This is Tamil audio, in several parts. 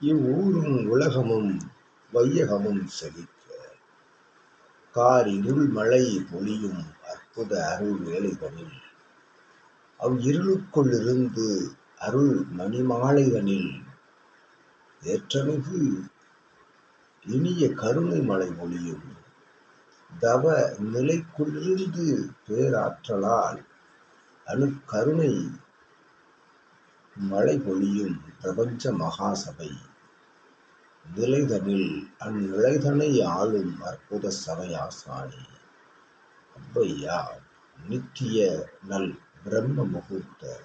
இவ்வூரும் உலகமும் வையகமும் செழிக்க. கார் இருள் மழை பொழியும் அற்புத அருள் வேலைகளில். அவ் இருளுக்குள்ளிருந்து அருள் மணிமாலைகளில் ஏற்றமிகு இனிய கருணை மழை பொழியும் தவ நிலைக்குள்ளிருந்து பேராற்றலால் அணுக்கருணை மழை பொழியும் பிரபஞ்ச மகாசபை. நிலைதனில் அந்நிலைதனை ஆளும் அற்புத சபை ஆசானி அப்பையா நித்திய நல் பிரம்ம முகூர்த்த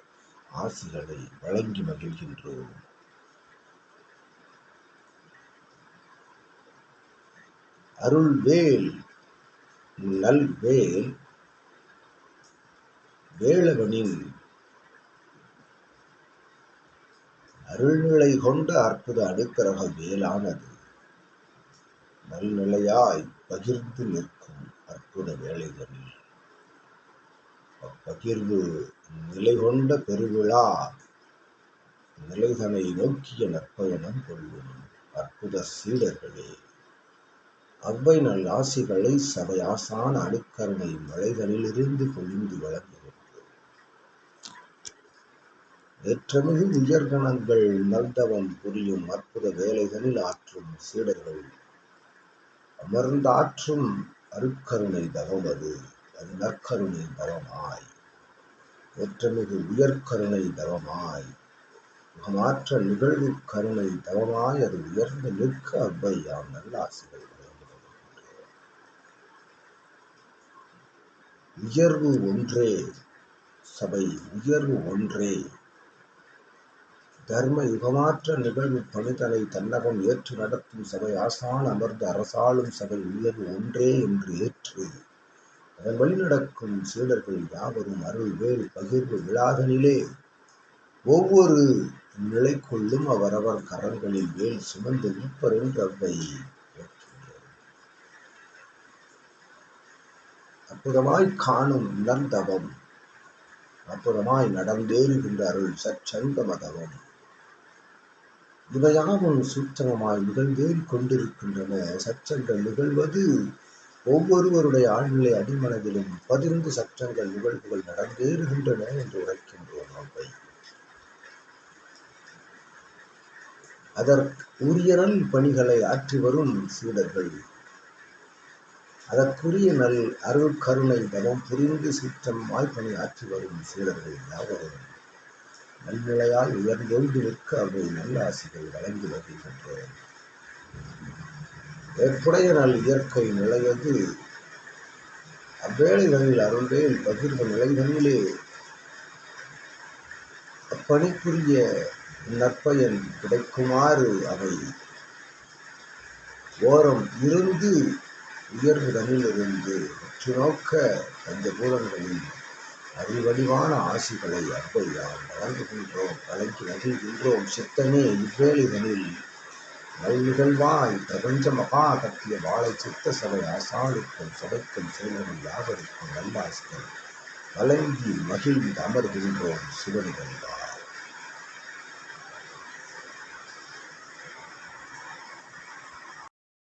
ஆசிகளை வழங்கி மகிழ்கின்றோம். அருள்வேல் நல்வேல் வேளவனின் அருள்நிலை கொண்ட அற்புத அடுக்கரக வேலானது நல்நிலையாய் பகிர்ந்து நிற்கும் அற்புத வேலைகளில் அப்பகிர்வு நிலை கொண்ட பெருவிழா நிலைதனை நோக்கிய நற்பயணம் கொள்ளும் அற்புத சீடர்களே. அவ்வை நல் ஆசிகளை சபையாசான அணுக்கருணை மலைகளிலிருந்து பொழிந்து வழங்கும் ஏற்றமிகு உயர்கணங்கள் நல்தவம் புரியும் அற்புத வேலைகளில் ஆற்றும் சீடர்கள். அமர்ந்தாற்றும் அருக்கருணை தகவது அது நற்கருணை தவமாய். ஏற்றமிகு உயர்கருணை தவமாய். முகமாற்ற நிகழ்வு கருணை தவமாய் அது உயர்ந்து நிற்க அவ்வை யாம் நல்ல ஆசிரியர் உயர்வு ஒன்றே சபை உயர்வு ஒன்றே. தர்ம யுகமாற்ற நிகழ்வு பணிதலை தன்னகம் ஏற்று நடத்தும் சபை ஆசான் அமர்ந்து அரசாளும் சபை உயர்வு ஒன்றே என்று ஏற்று. அதன் வழி நடக்கும் சீடர்கள் யாவரும் அருள் வேல் பகிர்வு விழாதனிலே. ஒவ்வொரு நிலைக்குள்ளும் அவரவர் கரங்களில் வேல் சுமந்து நிற்பர் என்று அவ்வை அற்புதமாய் காணும் நந்தவம் அற்புதமாய் நடந்தேறுகின்ற அருள் சச்சங்கமதவம் இவையாவும் சூட்சமமாய் நிகழ்ந்தேறி கொண்டிருக்கின்றன. சச்சங்கள் நிகழ்வது ஒவ்வொருவருடைய ஆழ்நிலை அடிமனதிலும் பதிர்ந்து சற்றங்கள் நிகழ்வுகள் நடந்தேறுகின்றன என்று உரைக்கின்றோம் அவை அதற்கு உரிய நல் பணிகளை ஆற்றி வரும் சீடர்கள். அதற்குரிய நல் அருள் கருணை தவம் புரிந்து சீற்றம் வாய்ப்பணி ஆற்றி வரும் சீடர்கள் யாவரும். நல்நிலையால் உயர்ந்தோங்கி நிற்க அவை நல்ல ஆசைகள் வழங்கி வருகின்றோம் ஏற்புடைய நல் இயற்கை நிலையது. அவ்வேளைகளில் அருள்வேல் பகிர்ந்த நிலைகளிலே அப்பணிக்குரிய நற்பயன் கிடைக்குமாறு அவை. ஓரம் இருந்து உயர்வுதனிலிருந்து உற்று நோக்க பஞ்சபூதங்களில் அறிவடிவான ஆசிகளை அவ்வையால் வளர்ந்துகின்றோம் வழங்கி நகிழ்கின்றோம் சித்தனே இவ்வேளைதனில் நல்நிகழ்வாய் பிரபஞ்ச மகா கத்திய வாழை சித்த சபை ஆசாளுக்கும் சபைக்கும் சூழலும் யாவருக்கும் நல்லாசிகள் வழங்கி மகிழ்ந்து அமர்கின்றோம் சிவனிகழ்வார்